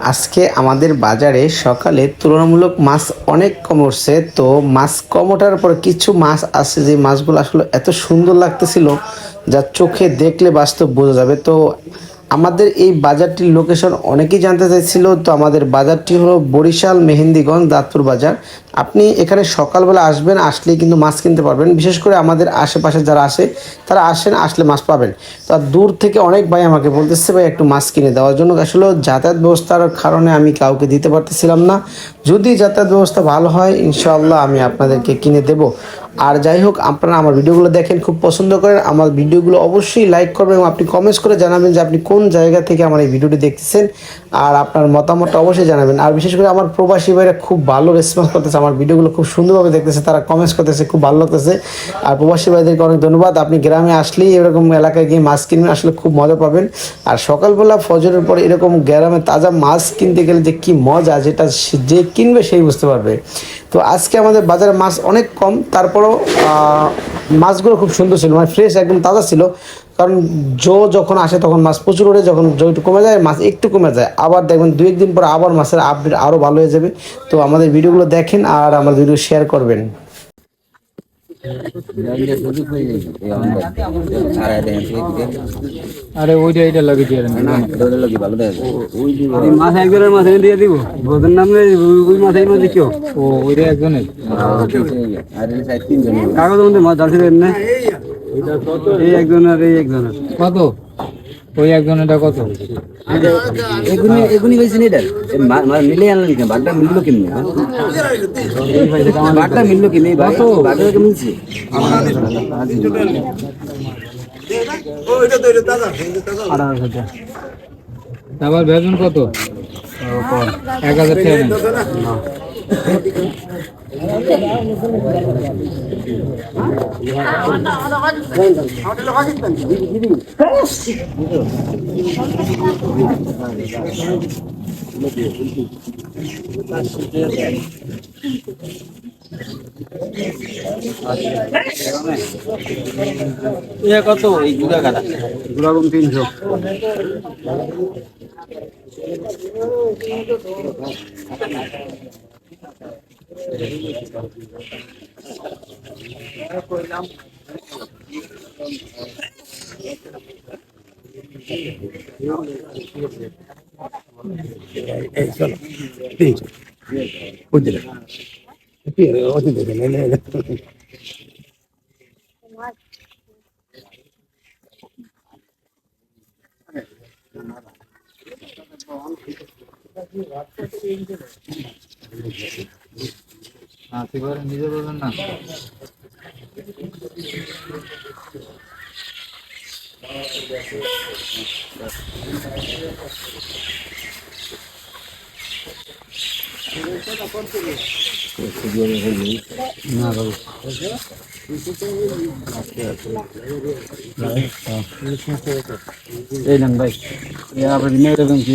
আজকে আমাদের বাজারে সকালে তুলনামূলক মাছ অনেক কম উঠছে, তো মাছ কম ওঠার পর কিছু মাছ আছে যে মাছগুলো আসলে এত সুন্দর লাগতেছিল যা চোখে দেখলে বাস্তব বোঝা যাবে। তো আমাদের এই বাজারটির লোকেশন অনেকেই জানতে চাইছিল, তো আমাদের বাজারটি হলো বরিশাল মেহেন্দিগঞ্জ দাঁতপুর বাজার। আপনি এখানে সকালবেলা আসবেন, আসলেই কিন্তু মাছ কিনতে পারবেন। বিশেষ করে আমাদের আশেপাশে যারা আসে, তারা আসেন, আসলে মাছ পাবেন। তো দূর থেকে অনেক ভাই আমাকে বলতেছে, ভাই, একটু মাছ কিনে দেওয়ার জন্য। আসলে যাতায়াত ব্যবস্থার কারণে আমি কাউকে দিতে পারতেছিলাম না। যদি যাতায়াত ব্যবস্থা ভালো হয়, ইনশাআল্লাহ আমি আপনাদেরকে কিনে দেব। আর যাই হোক, আপনারা আমার ভিডিওগুলো দেখেন, খুব পছন্দ করেন, আমার ভিডিওগুলো অবশ্যই লাইক করবেন এবং আপনি কমেন্টস করে জানাবেন যে আপনি কোন জায়গা থেকে আমার এই ভিডিওটি দেখতেছেন আর আপনার মতামতটা অবশ্যই জানাবেন। আর বিশেষ করে আমার প্রবাসী ভাইরা খুব ভালো রেসপন্স করতেছে, আমার ভিডিওগুলো খুব সুন্দরভাবে দেখতেছে, তারা কমেন্টস করতেছে, খুব ভালো লাগতেছে। আর প্রবাসী ভাইদেরকে অনেক ধন্যবাদ, আপনি গ্রামে আসলেই এরকম এলাকায় গিয়ে মাছ কিনবেন, আসলে খুব মজা পাবেন। আর সকালবেলা ফজরের পরে এরকম গ্রামে তাজা মাছ কিনতে গেলে যে কী মজা, যেটা যে কিনবে সেই বুঝতে পারবে। তো আজকে আমাদের বাজারে মাছ অনেক কম, তারপরও মাছগুলো খুব সুন্দর ছিল মানে ফ্রেশ একদম তাজা ছিল। কারণ জো যখন আসে তখন মাছ প্রচুর ওঠে, যখন জো একটু কমে যায়, মাছ একটু কমে যায়। আবার দেখবেন দু একদিন পর আবার মাছের আপডেট আরও ভালো হয়ে যাবে। তো আমাদের ভিডিওগুলো দেখেন আর আমাদের ভিডিও শেয়ার করবেন। আরে ওইটা এটা লাগে দিয়ে মাছ একজনের মাছ এনে দিয়ে দিব বোধের নাম ওই মাছ ও ওইটা একজনের? কাগজ মধ্যে মাছ জানতে না এই একজনের এই একজনের কত? ওই একজনেরটা কত? এগুনি এগুনি বেশি নেই মিলে আনলেন কেন? বাগদা মিললো কেমনি? বাগদা মিললো কেমনি? কেমন মিলছে তারপর বেতন কত? এক হাজার টাকা। নেন। কত এই দুটা কাটা দুরকম তিনশো এই চলো বুঝলে ওদের Thank you. হাতি করে নিজে বলবেন না। না এই নেন ভাই। আপনি দেবেন কি